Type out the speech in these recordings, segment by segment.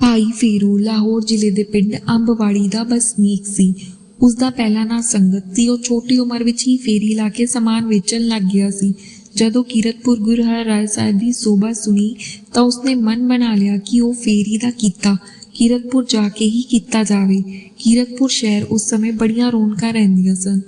ਭਾਈ ਫੇਰੂ ਲਾਹੌਰ ਜ਼ਿਲ੍ਹੇ ਦੇ ਪਿੰਡ ਅੰਬਵਾੜੀ ਦਾ ਵਸਨੀਕ ਸੀ। ਉਸ ਦਾ ਪਹਿਲਾ ਨਾਂ ਸੰਗਤ ਸੀ। ਉਹ ਛੋਟੀ ਉਮਰ ਵਿੱਚ ਹੀ ਫੇਰੀ ਲਾ ਕੇ ਸਮਾਨ ਵੇਚਣ ਲੱਗ ਗਿਆ ਸੀ। ਜਦੋਂ ਕੀਰਤਪੁਰ ਗੁਰੂ ਹਰਿਰਾਏ ਸਾਹਿਬ ਦੀ ਸੋਭਾ ਸੁਣੀ ਤਾਂ ਉਸਨੇ ਮਨ ਬਣਾ ਲਿਆ ਕਿ ਉਹ ਫੇਰੀ ਦਾ ਕੀਤਾ। ਕੀਰਤਪੁਰ ਜਾ ਕੇ ਹੀ ਕੀਤਾ ਜਾਵੇ। ਕੀਰਤਪੁਰ ਸ਼ਹਿਰ ਉਸ ਸਮੇਂ ਬੜੀਆਂ ਰੌਣਕਾਂ ਰਹਿੰਦੀਆਂ ਸਨ।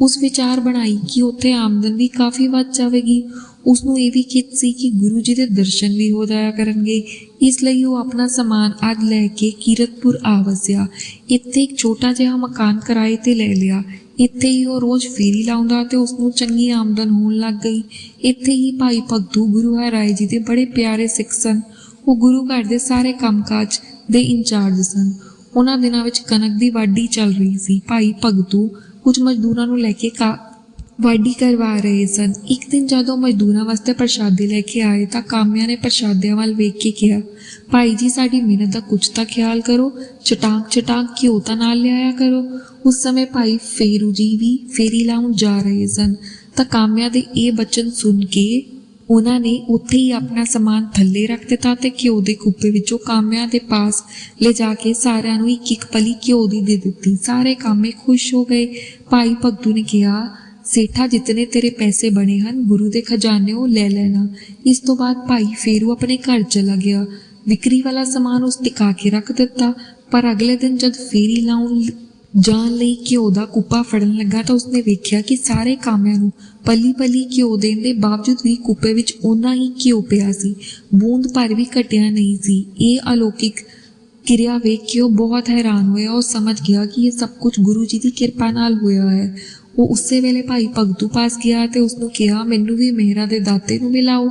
ਉਸ ਵਿਚਾਰ ਬਣਾਈ ਕਿ ਉੱਥੇ ਆਮਦਨ ਵੀ ਕਾਫੀ ਵੱਧ ਜਾਵੇਗੀ। ਉਸ ਨੂੰ ਇਹ ਵੀ ਖਿੱਚ ਸੀ ਕਿ ਗੁਰੂ ਜੀ ਦੇ ਦਰਸ਼ਨ ਵੀ ਹੋ ਜਾਇਆ ਕਰਨਗੇ। ਇਸ ਲਈ ਉਹ ਆਪਣਾ ਸਮਾਨ ਅੱਜ ਲੈ ਕੇ ਕੀਰਤਪੁਰ ਆ ਵਸਿਆ। ਇੱਥੇ ਇੱਕ ਛੋਟਾ ਜਿਹਾ ਮਕਾਨ ਕਿਰਾਏ ਤੇ ਲੈ ਲਿਆ। ਇੱਥੇ ਹੀ ਉਹ ਰੋਜ਼ ਫੇਰੀ ਲਾਉਂਦਾ ਤੇ ਉਸ ਨੂੰ ਚੰਗੀ ਆਮਦਨ ਹੋਣ ਲੱਗ ਗਈ। ਇੱਥੇ ਹੀ ਭਾਈ ਭਗਤੂ ਗੁਰੂ ਹਰਿਰਾਏ ਜੀ ਦੇ ਬੜੇ ਪਿਆਰੇ ਸਿੱਖ ਸਨ। ਉਹ ਗੁਰੂ ਘਰ ਦੇ ਸਾਰੇ ਕੰਮਕਾਜ ਦੇ ਇੰਚਾਰਜ ਸਨ। ਉਹਨਾਂ ਦਿਨਾਂ ਵਿੱਚ ਕਣਕ ਦੀ ਵਾਢੀ ਚੱਲ ਰਹੀ ਸੀ। ਭਾਈ ਭਗਤੂ ਕੁਝ ਮਜ਼ਦੂਰਾਂ ਨੂੰ ਲੈ ਕੇ ਕਾ ਵਾਢੀ ਕਰਵਾ ਰਹੇ ਸਨ। ਇੱਕ ਦਿਨ ਜਦੋਂ ਮਜ਼ਦੂਰਾਂ ਵਾਸਤੇ ਪ੍ਰਸ਼ਾਦੇ ਲੈ ਕੇ ਆਏ ਤਾਂ ਕਾਮਿਆਂ ਨੇ ਪ੍ਰਸ਼ਾਦਿਆਂ ਵੱਲ ਵੇਖ ਕੇ ਕਿਹਾ, ਭਾਈ ਜੀ, ਸਾਡੀ ਮਿਹਨਤ ਦਾ ਕੁਝ ਤਾਂ ਖਿਆਲ ਕਰੋ। ਚਟਾਂਕ ਚਟਾਂਕ ਘਿਓ ਤਾਂ ਨਾਲ ਲਿਆਇਆ ਕਰੋ। ਉਸ ਸਮੇਂ ਭਾਈ ਫੇਰੂ ਜੀ ਵੀ ਫੇਰੀ ਲਾਉਣ ਜਾ ਰਹੇ ਸਨ। ਤਾਂ ਕਾਮਿਆਂ ਦੇ ਇਹ ਬਚਨ ਸੁਣ ਕੇ ਉਹਨਾਂ ਨੇ ਉੱਥੇ ਹੀ ਆਪਣਾ ਸਮਾਨ ਥੱਲੇ ਰੱਖ ਦਿੱਤਾ ਤੇ ਘਿਓ ਦੇ ਕੁੱਪੇ ਵਿੱਚੋਂ ਕਾਮਿਆਂ ਦੇ ਪਾਸ ਲੈ ਜਾ ਕੇ ਸਾਰਿਆਂ ਨੂੰ ਇੱਕ ਇੱਕ ਪਲੀ ਘਿਓ ਦੀ ਦੇ ਦਿੱਤੀ। ਸਾਰੇ ਕਾਮੇ ਖੁਸ਼ ਹੋ ਗਏ। ਭਾਈ ਭਗਤੂ ਨੇ ਕਿਹਾ ਸੇਠਾ, ਜਿਤਨੇ ਤੇਰੇ ਪੈਸੇ ਬਣੇ ਹਨ, ਗੁਰੂ ਦੇ ਖਜ਼ਾਨੇ ਉਹ ਲੈ ਲੈਣਾ। ਇਸ ਤੋਂ ਬਾਅਦ ਭਾਈ ਫੇਰੂ ਆਪਣੇ ਘਰ ਚਲਾ ਗਿਆ। ਵਿਕਰੀ ਵਾਲਾ ਸਮਾਨ ਉਸ ਟਿਕਾ ਕੇ ਰੱਖ ਦਿੱਤਾ। ਪਰ ਅਗਲੇ ਦਿਨ ਜਦ ਫੇਰੀ ਲਾਉਣ ਜਾਣ ਲਈ ਘਿਓ ਦਾ ਕੁੱਪਾ ਫੜਨ ਲੱਗਾ ਤਾਂ ਉਸਨੇ ਵੇਖਿਆ ਕਿ ਸਾਰੇ ਕਾਮਿਆਂ ਨੂੰ ਪਲੀ ਪਲੀ ਘਿਓ ਦੇਣ ਦੇ ਬਾਵਜੂਦ ਵੀ ਕੁੱਪੇ ਵਿੱਚ ਓਨਾ ਹੀ ਘਿਓ ਪਿਆ ਸੀ। ਬੂੰਦ ਭਰ ਵੀ ਘਟਿਆ ਨਹੀਂ ਸੀ। ਇਹ ਅਲੌਕਿਕ ਕਿਰਿਆ ਵੇਖ ਕੇ ਉਹ ਬਹੁਤ ਹੈਰਾਨ ਹੋਇਆ। ਉਹ ਸਮਝ ਗਿਆ ਕਿ ਇਹ ਸਭ ਕੁਝ ਗੁਰੂ ਜੀ ਦੀ ਕਿਰਪਾ ਨਾਲ ਹੋਇਆ ਹੈ। ਉਹ ਉਸੇ ਵੇਲੇ ਭਾਈ ਭਗਤੂ ਪਾਸ ਗਿਆ ਤੇ ਉਸ ਨੂੰ ਕਿਹਾ, ਮੈਨੂੰ ਵੀ ਮਿਹਰਾਂ ਦੇ ਦਾਤੇ ਨੂੰ ਮਿਲਾਓ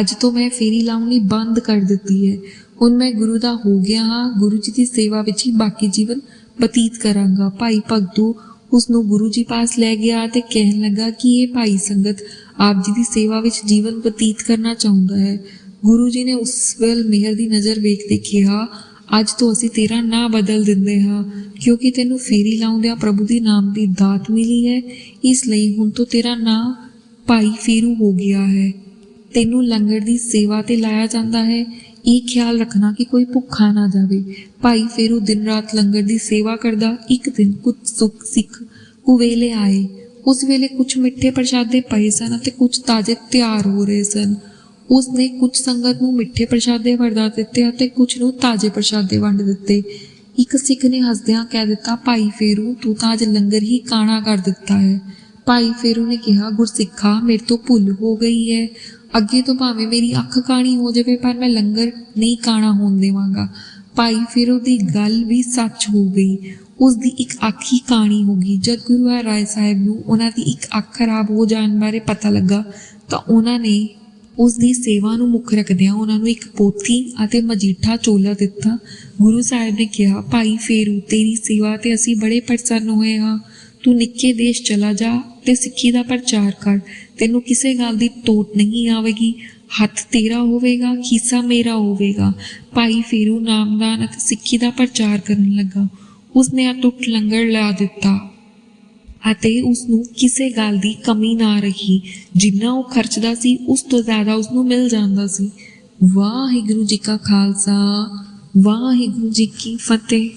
ਅੱਜ ਤੋਂ ਮੈਂ ਫੇਰੀ ਲਾਉਣੀ ਬੰਦ ਕਰ ਦਿੱਤੀ ਹੈ। ਹੁਣ ਮੈਂ ਗੁਰੂ ਦਾ ਹੋ ਗਿਆ ਹਾਂ। ਗੁਰੂ ਜੀ ਦੀ ਸੇਵਾ ਵਿੱਚ ਹੀ ਬਾਕੀ ਜੀਵਨ ਬਤੀਤ ਕਰਾਂਗਾ। ਭਾਈ ਭਗਤੂ ਉਸ ਨੂੰ ਗੁਰੂ ਜੀ ਪਾਸ ਲੈ ਗਿਆ ਤੇ ਕਹਿਣ ਲੱਗਾ ਕਿ ਇਹ ਭਾਈ ਸੰਗਤ ਆਪ ਜੀ ਦੀ ਸੇਵਾ ਵਿੱਚ ਜੀਵਨ ਬਤੀਤ ਕਰਨਾ ਚਾਹੁੰਦਾ ਹੈ। ਗੁਰੂ ਜੀ ਨੇ ਉਸ ਵੱਲ ਮਿਹਰ ਦੀ ਨਜ਼ਰ ਵੇਖ ਕੇ ਕਿਹਾ ਅੱਜ ਤੋਂ ਅਸੀਂ ਤੇਰਾ ਨਾਂ ਬਦਲ ਦਿੰਦੇ ਹਾਂ, ਕਿਉਂਕਿ ਤੈਨੂੰ ਫੇਰੀ ਲਾਉਂਦਿਆਂ ਪ੍ਰਭੂ ਦੀ ਨਾਮ ਦੀ ਦਾਤ ਮਿਲੀ ਹੈ। ਇਸ ਲਈ ਹੁਣ ਤੋਂ ਤੇਰਾ ਨਾਂ ਭਾਈ ਫੇਰੂ ਹੋ ਗਿਆ ਹੈ। ਤੈਨੂੰ ਲੰਗਰ ਦੀ ਸੇਵਾ ਤੇ ਲਾਇਆ ਜਾਂਦਾ ਹੈ। ਇਹ ਖਿਆਲ ਰੱਖਣਾ ਕਿ ਕੋਈ ਭੁੱਖਾ ਨਾ ਜਾਵੇ। ਭਾਈ ਫੇਰੂ ਦਿਨ ਰਾਤ ਲੰਗਰ ਦੀ ਸੇਵਾ ਕਰਦਾ, ਇੱਕ ਦਿਨ ਕੁਝ ਸੁੱਖ ਸਿੱਖ ਕੁਵੇਲੇ ਆਏ। ਉਸ ਵੇਲੇ ਕੁਝ ਮਿੱਠੇ ਪ੍ਰਸ਼ਾਦੇ ਪਏ ਸਨ ਅਤੇ ਕੁਝ ਤਾਜ਼ੇ ਤਿਆਰ ਹੋ ਰਹੇ ਸਨ। ਉਸ ਨੇ ਕੁਝ ਸੰਗਤ ਨੂੰ ਮਿੱਠੇ ਪ੍ਰਸ਼ਾਦੇ ਵਰਦਾ ਦਿੱਤੇ ਅਤੇ ਕੁਝ ਨੂੰ ਤਾਜ਼ੇ ਪ੍ਰਸ਼ਾਦੇ ਵੰਡ ਦਿੱਤੇ। ਇੱਕ ਸਿੱਖ ਨੇ ਹੱਸਦਿਆਂ ਕਹਿ ਦਿੱਤਾ, ਭਾਈ ਫੇਰੂ, ਤੂੰ ਤਾਂ ਅੱਜ ਲੰਗਰ ਹੀ ਕਾਣਾ ਕਰ ਦਿੱਤਾ ਹੈ? ਭਾਈ ਫੇਰੂ ਨੇ ਕਿਹਾ, ਗੁਰਸਿੱਖਾ, ਮੇਰੇ ਤੋਂ ਭੁੱਲ ਹੋ ਗਈ ਹੈ। ਅੱਗੇ ਤੋਂ ਭਾਵੇਂ ਮੇਰੀ ਅੱਖ ਕਾਣੀ ਹੋ ਜਾਵੇ, ਪਰ ਮੈਂ ਲੰਗਰ ਨਹੀਂ ਕਾਣਾ ਹੋਣ ਦੇਵਾਂਗਾ। ਭਾਈ ਫੇਰੂ ਦੀ ਗੱਲ ਵੀ ਸੱਚ ਹੋ ਗਈ। ਉਸ ਦੀ ਇੱਕ ਅੱਖ ਹੀ ਕਾਣੀ ਹੋ ਗਈ। ਜਦ ਗੁਰੂ ਹਰਿਰਾਏ ਸਾਹਿਬ ਨੂੰ ਉਹਨਾਂ ਦੀ ਇੱਕ ਅੱਖ ਖਰਾਬ ਹੋ ਜਾਣ ਬਾਰੇ ਪਤਾ ਲੱਗਾ, ਤਾਂ ਉਹਨਾਂ ਨੇ ਉਸ ਦੀ ਸੇਵਾ ਨੂੰ ਮੁੱਖ ਰੱਖਦਿਆਂ ਉਹਨਾਂ ਨੂੰ ਇੱਕ ਪੋਥੀ ਅਤੇ ਮਜੀਠਾ ਚੋਲਾ ਦਿੱਤਾ। ਗੁਰੂ ਸਾਹਿਬ ਨੇ ਕਿਹਾ, ਭਾਈ, ਫੇਰੂ ਤੇਰੀ ਸੇਵਾ ਤੇ ਅਸੀਂ ਬੜੇ ਪ੍ਰਸੰਨ ਹੋਏ ਹਾਂ। ਤੂੰ ਨਿੱਕੇ ਦੇਸ਼ ਚਲਾ ਜਾ ਤੇ ਸਿੱਖੀ ਦਾ ਪ੍ਰਚਾਰ ਕਰ। ਤੈਨੂੰ ਕਿਸੇ ਗੱਲ ਦੀ ਟੋਟ ਨਹੀਂ ਆਵੇਗੀ। ਹੱਥ ਤੇਰਾ ਹੋਵੇਗਾ ਖੀਸਾ ਮੇਰਾ ਹੋਵੇਗਾ। ਭਾਈ, ਫੇਰੂ ਨਾਮਦਾਨ ਅਤੇ ਸਿੱਖੀ ਦਾ ਪ੍ਰਚਾਰ ਕਰਨ ਲੱਗਾ। ਉਸਨੇ ਅਟੁੱਟ ਲੰਗਰ ਲਾ ਦਿੱਤਾ। ਅਤੇ ਉਸ ਨੂੰ ਕਿਸੇ ਗੱਲ ਦੀ ਕਮੀ ਨਾ ਰਹੀ। ਜਿੰਨਾ ਉਹ ਖਰਚਦਾ ਸੀ, ਉਸ ਤੋਂ ਜ਼ਿਆਦਾ ਉਸ ਨੂੰ ਮਿਲ ਜਾਂਦਾ ਸੀ। ਵਾਹਿਗੁਰੂ ਜੀ ਕਾ ਖਾਲਸਾ, ਵਾਹਿਗੁਰੂ ਜੀ ਕੀ ਫਤਿਹ।